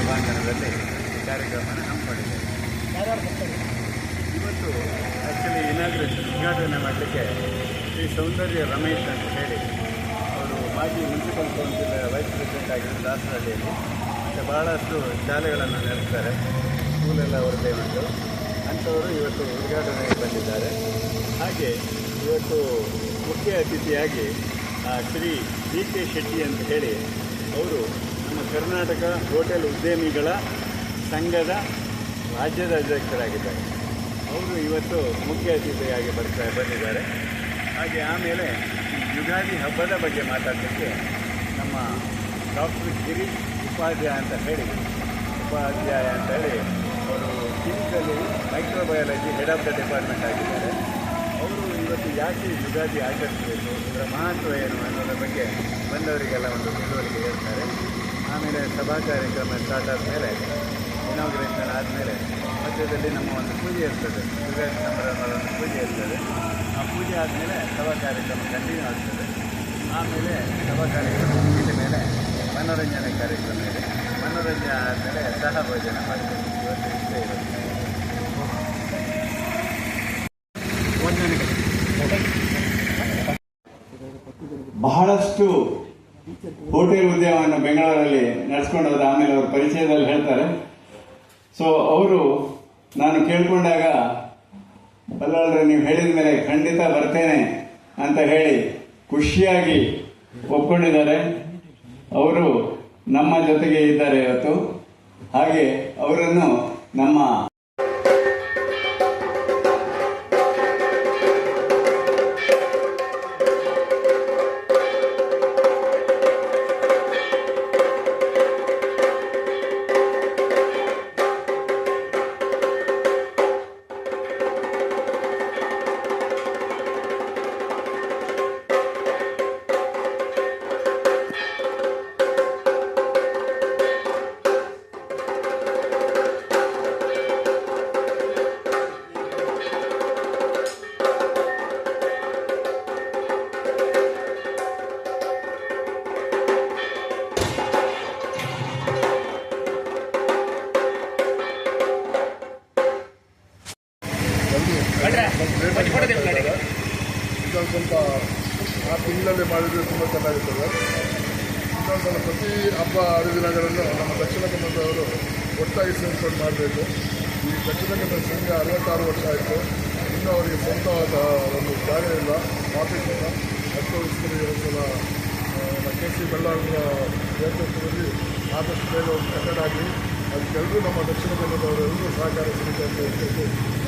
ಸಭಾಂಗಣದಲ್ಲಿ ಕಾರ್ಯಕ್ರಮವನ್ನು ಹಮ್ಮಿಕೊಂಡಿದ್ದೇವೆ. ಇವತ್ತು ಆ್ಯಕ್ಚುಲಿ ಇನಾಗ್ರೇಷನ್ ಉದ್ಘಾಟನೆ ಮಾಡಲಿಕ್ಕೆ ಶ್ರೀ ಸೌಂದರ್ಯ ರಮೇಶ್ ಅಂತ ಹೇಳಿ ಅವರು ಮಾಜಿ ಮುನ್ಸಿಪಲ್ ಕೌನ್ಸಿಲ್ ವೈಸ್ ಪ್ರೆಸಿಡೆಂಟ್ ಆಗಿರೋ ದಾಸರಹಳ್ಳಿಯಲ್ಲಿ ಮತ್ತು ಭಾಳಷ್ಟು ಶಾಲೆಗಳನ್ನು ನಡೆಸ್ತಾರೆ, ಸ್ಕೂಲೆಲ್ಲ ಅವ್ರದ್ದೇ ಉಂಟು ಅಂಥವರು ಇವತ್ತು ಉದ್ಘಾಟನೆಗೆ ಬಂದಿದ್ದಾರೆ. ಹಾಗೆ ಇವತ್ತು ಮುಖ್ಯ ಅತಿಥಿಯಾಗಿ ಶ್ರೀ ಡಿ ಕೆ ಶೆಟ್ಟಿ ಅಂತ ಹೇಳಿ ಅವರು ನಮ್ಮ ಕರ್ನಾಟಕ ಹೋಟೆಲ್ ಉದ್ಯಮಿಗಳ ಸಂಘದ ರಾಜ್ಯದ ಅಧ್ಯಕ್ಷರಾಗಿದ್ದಾರೆ. ಅವರು ಇವತ್ತು ಮುಖ್ಯ ಅತಿಥಿಯಾಗಿ ಬರ್ತಾ ಬಂದಿದ್ದಾರೆ. ಹಾಗೆ ಆಮೇಲೆ ಯುಗಾದಿ ಹಬ್ಬದ ಬಗ್ಗೆ ಮಾತಾಡಲಿಕ್ಕೆ ನಮ್ಮ ಡಾಕ್ಟರ್ ಗಿರೀಶ್ ಉಪಾಧ್ಯಾಯ ಅಂತ ಹೇಳಿ, ಉಪಾಧ್ಯಾಯ ಅಂತ ಹೇಳಿ ಅವರು ಕ್ಲಿನಿಕಲ್ಲಿ microbiology head of the department ಆಗಿದ್ದಾರೆ. ಅವರು ಇವತ್ತು ಯಾಕೆ ಯುಗಾದಿ ಆಚರಿಸಬೇಕು, ಇದರ ಮಹತ್ವ ಏನು ಅನ್ನೋದ್ರ ಬಗ್ಗೆ ಬಂದವರಿಗೆಲ್ಲ ಒಂದು ತಿಳುವಳಿಕೆ ಹೇಳ್ತಾರೆ. ಆಮೇಲೆ ಸಭಾ ಕಾರ್ಯಕ್ರಮ ಸ್ಟಾರ್ಟ್ ಆದಮೇಲೆ ಇನಾಗ್ರೇಷನ್ ಆದಮೇಲೆ ಮಧ್ಯದಲ್ಲಿ ನಮ್ಮ ಒಂದು ಪೂಜೆ ಇರ್ತದೆ. ಸಂಭ್ರಮದ ಒಂದು ಪೂಜೆ ಇರ್ತದೆ. ಆ ಪೂಜೆ ಆದಮೇಲೆ ಸಭಾ ಕಾರ್ಯಕ್ರಮ ಕಂಟಿನ್ಯೂ ಆಗ್ತದೆ. ಆಮೇಲೆ ಸಭಾ ಕಾರ್ಯಕ್ರಮ ಮುಗಿದ ಮೇಲೆ ಮನೋರಂಜನೆ ಕಾರ್ಯಕ್ರಮ ಇದೆ. ಮನೋರಂಜನೆ ಆದಮೇಲೆ ಸಹ ಭೋಜನ ಮಾಡ್ತೇವೆ. ಇವತ್ತು ಇಷ್ಟೇ ಇರುತ್ತೆ. ಬಹಳಷ್ಟು ಹೋಟೆಲ್ ಉದ್ಯಮವನ್ನು ಬೆಂಗಳೂರಲ್ಲಿ ನಡೆಸ್ಕೊಂಡು ಹೋದ ಆಮೇಲೆ ಅವರು ಪರಿಚಯದಲ್ಲಿ ಹೇಳ್ತಾರೆ. ಸೊ ಅವರು ನಾನು ಕೇಳಿಕೊಂಡಾಗ ಬಲ್ಲಾಳ್ರೆ ನೀವು ಹೇಳಿದ ಮೇಲೆ ಖಂಡಿತ ಬರ್ತೇನೆ ಅಂತ ಹೇಳಿ ಖುಷಿಯಾಗಿ ಒಪ್ಕೊಂಡಿದ್ದಾರೆ. ಅವರು ನಮ್ಮ ಜೊತೆಗೆ ಇದ್ದಾರೆ ಇವತ್ತು. ಹಾಗೆ ಅವರನ್ನು ನಮ್ಮ ಇದೊಂದು ಸ್ವಲ್ಪ ಆ ತಿಂಗಳಲ್ಲಿ ಮಾಡಿದರೆ ತುಂಬ ಚೆನ್ನಾಗಿರ್ತದೆ. ಇನ್ನೊಂದು ಸಲ ಪ್ರತಿ ಹಬ್ಬ, ಹರಿದಿನಗಳನ್ನು ನಮ್ಮ ದಕ್ಷಿಣ ಕನ್ನಡದವರು ಒಟ್ಟಾಗಿ ಸೇರಿಸ್ಕೊಂಡು ಮಾಡಬೇಕು. ಈ ದಕ್ಷಿಣ ಕನ್ನಡ ಸಂಘ ಅರವತ್ತಾರು ವರ್ಷ ಆಯಿತು. ಇನ್ನೂ ಅವರಿಗೆ ಸ್ವಂತವಾದ ಒಂದು ಜಾಗ ಇಲ್ಲ ಆಫೀಸ್ ಇಲ್ಲ. ಅದಕ್ಕೋಸ್ಕರ ಸಲ ನಮ್ಮ ಕೆ ಸಿ ಬಳ್ಳಾರಿಯ ನೇತೃತ್ವದಲ್ಲಿ ಆದಷ್ಟು ಬೇಗ ಒಂದು ಕಟ್ಟಡ ಆಗಲಿ ಅದಕ್ಕೆಲ್ಲರೂ ನಮ್ಮ ದಕ್ಷಿಣ ಕನ್ನಡದವರೆಲ್ಲರೂ ಸಹಕಾರ ಸಿಗುತ್ತೆ ಅಂತ ಹೇಳ್ಬಿಟ್ಟು